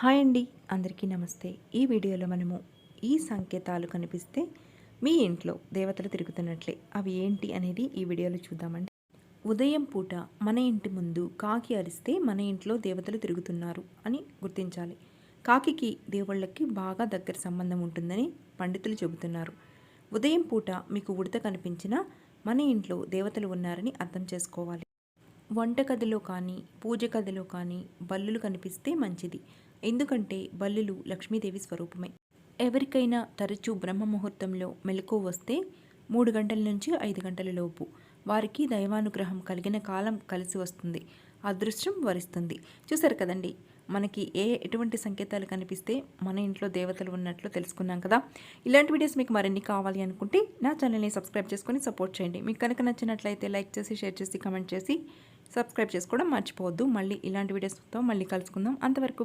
Hi అండి అందరికీ నమస్తే. ఈ వీడియోలో మనము ఈ సంకేతాలు కనిపిస్తే మీ ఇంట్లో దేవతలు తిరుగుతున్నట్లే అవి ఏంటి అనేది ఈ వీడియోలో చూద్దామండి. ఉదయం పూట మన ఇంటి ముందు కాకి అరిస్తే మన ఇంట్లో దేవతలు తిరుగుతున్నారు అని గుర్తించాలి. కాకికి దేవుళ్ళకి బాగా దగ్గర సంబంధం ఉంటుందని పండితులు చెబుతున్నారు. ఉదయం పూట మీకు ఉడత కనిపించినా మన ఇంట్లో దేవతలు ఉన్నారని అర్థం చేసుకోవాలి. వంటగదిలో కానీ పూజ గదిలో కానీ బల్లులు కనిపిస్తే మంచిది. ఎందుకంటే బల్లులు లక్ష్మీదేవి స్వరూపమే. ఎవరికైనా తరచూ బ్రహ్మ ముహూర్తంలో మెలకు వస్తే మూడు గంటల నుంచి ఐదు గంటల లోపు వారికి దైవానుగ్రహం కలిగిన కాలం కలిసి వస్తుంది. అదృష్టం వరిస్తుంది. చూసారు కదండి? మనకి ఏ ఎటువంటి సంకేతాలు కనిపిస్తే మన ఇంట్లో దేవతలు ఉన్నట్లు తెలుసుకున్నాం కదా? ఇలాంటి వీడియోస్ మీకు మరిన్ని కావాలి అనుకుంటే నా ఛానల్ని సబ్స్క్రైబ్ చేసుకొని సపోర్ట్ చేయండి. మీకు కనుక నచ్చినట్లయితే లైక్ చేసి షేర్ చేసి కమెంట్ చేసి సబ్స్క్రైబ్ చేసుకోవడం మర్చిపోవద్దు. మళ్ళీ ఇలాంటి వీడియోస్తో మళ్ళీ కలుసుకుందాం. అంతవరకు